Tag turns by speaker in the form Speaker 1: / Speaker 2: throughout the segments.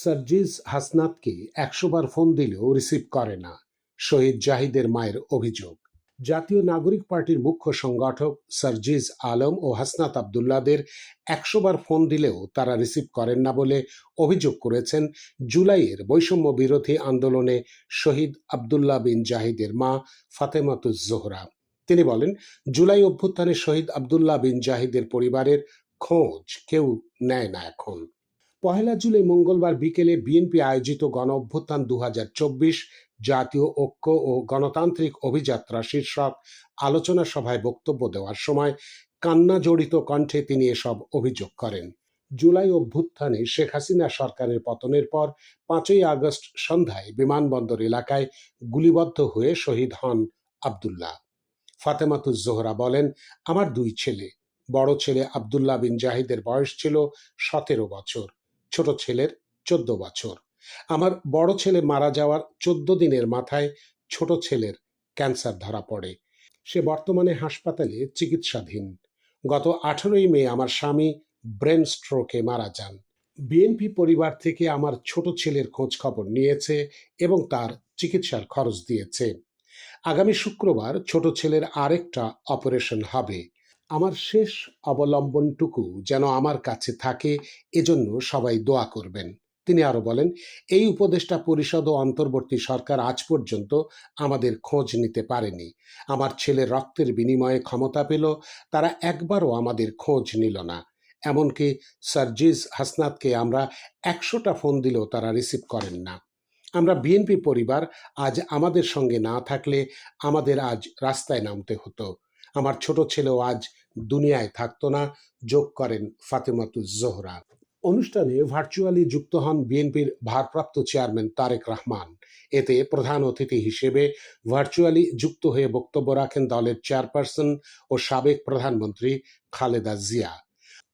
Speaker 1: সার্জিস হাসনাতকে একশোবার ফোন দিলেও রিসিভ করে না, শহীদ জাহিদের মায়ের অভিযোগ। জাতীয় নাগরিক পার্টির মুখ্য সংগঠক সার্জিজ আলম ও হাসনাত আবদুল্লাদের একশোবার ফোন দিলেও তারা রিসিভ করেন না বলে অভিযোগ করেছেন জুলাইয়ের বৈষম্য বিরোধী আন্দোলনে শহীদ আবদুল্লাহ বিন জাহিদের মা ফাতেমাতুজ জোহরা। তিনি বলেন, জুলাই অভ্যুত্থানে শহীদ আবদুল্লাহ বিন জাহিদের পরিবারের খোঁজ কেউ নেয় না এখন। পহেলা জুলাই মঙ্গলবার বিকেলে বিএনপি আয়োজিত গণ অভ্যুত্থান দু হাজার চব্বিশ জাতীয় ঐক্য ও গণতান্ত্রিক অভিযাত্রা শীর্ষক আলোচনা সভায় বক্তব্য দেওয়ার সময় কান্না জড়িত কণ্ঠে তিনি এসব অভিযোগ করেন। জুলাই অভ্যুত্থানে শেখ হাসিনা সরকারের পতনের পর পাঁচই আগস্ট সন্ধ্যায় বিমানবন্দর এলাকায় গুলিবদ্ধ হয়ে শহীদ হন আবদুল্লাহ। ফাতেমাতুজ জোহরা বলেন, আমার দুই ছেলে, বড় ছেলে আবদুল্লাহ বিন জাহিদের বয়স ছিল সতেরো বছর। ছোট ছেলের চোদ্দ বছর। আমার বড় ছেলে মারা যাওয়ার চোদ্দ দিনের মাথায় ছোট ছেলের ক্যান্সার ধরা পড়ে। সে বর্তমানে হাসপাতালে চিকিৎসাধীন। গত আঠেরোই মে আমার স্বামী ব্রেন স্ট্রোকে মারা যান। বিএনপি পরিবার থেকে আমার ছোট ছেলের খোঁজ খবর নিয়েছে এবং তার চিকিৎসার খরচ দিয়েছে। আগামী শুক্রবার ছোট ছেলের আরেকটা অপারেশন হবে। আমার শেষ অবলম্বনটুকু যেন আমার কাছে থাকে, এজন্য সবাই দোয়া করবেন। তিনি আরও বলেন, এই উপদেষ্টা পরিষদ ও অন্তর্বর্তী সরকার আজ পর্যন্ত আমাদের খোঁজ নিতে পারেনি। আমার ছেলে রক্তের বিনিময়ে ক্ষমতা পেল, তারা একবারও আমাদের খোঁজ নিল না। এমনকি সার্জিজ হাসনাতকে আমরা একশোটা ফোন দিলেও তারা রিসিভ করেন না। আমরা বিএনপি পরিবার আজ আমাদের সঙ্গে না থাকলে আমাদের আজ রাস্তায় নামতে হতো। আমার ছোট ছেলেও আজ দুনিয়ায় থাকতো না। যোগ করেন ফাতেমাতুজ জোহরা। অনুষ্ঠানে ভার্চুয়ালি যুক্ত হন বিএনপির ভারপ্রাপ্ত চেয়ারম্যান তারেক রহমান। এতে প্রধান অতিথি হিসেবে ভার্চুয়ালি যুক্ত হয়ে বক্তব্য রাখেন দলের চেয়ারপারসন ও সাবেক প্রধানমন্ত্রী খালেদা জিয়া।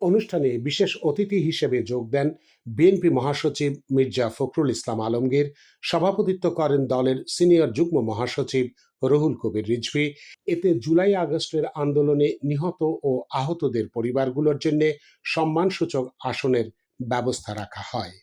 Speaker 1: অনুষ্ঠানে বিশেষ অতিথি হিসেবে যোগ দেন বিএনপি মহাসচিব মির্জা ফখরুল ইসলাম আলমগীর। সভাপতিত্ব করেন দলের সিনিয়র যুগ্ম মহাসচিব রুহুল কবির রিজভি। এতে জুলাই আগস্টের আন্দোলনে নিহত ও আহতদের পরিবারগুলোর জন্য সম্মানসূচক আসনের ব্যবস্থা রাখা হয়।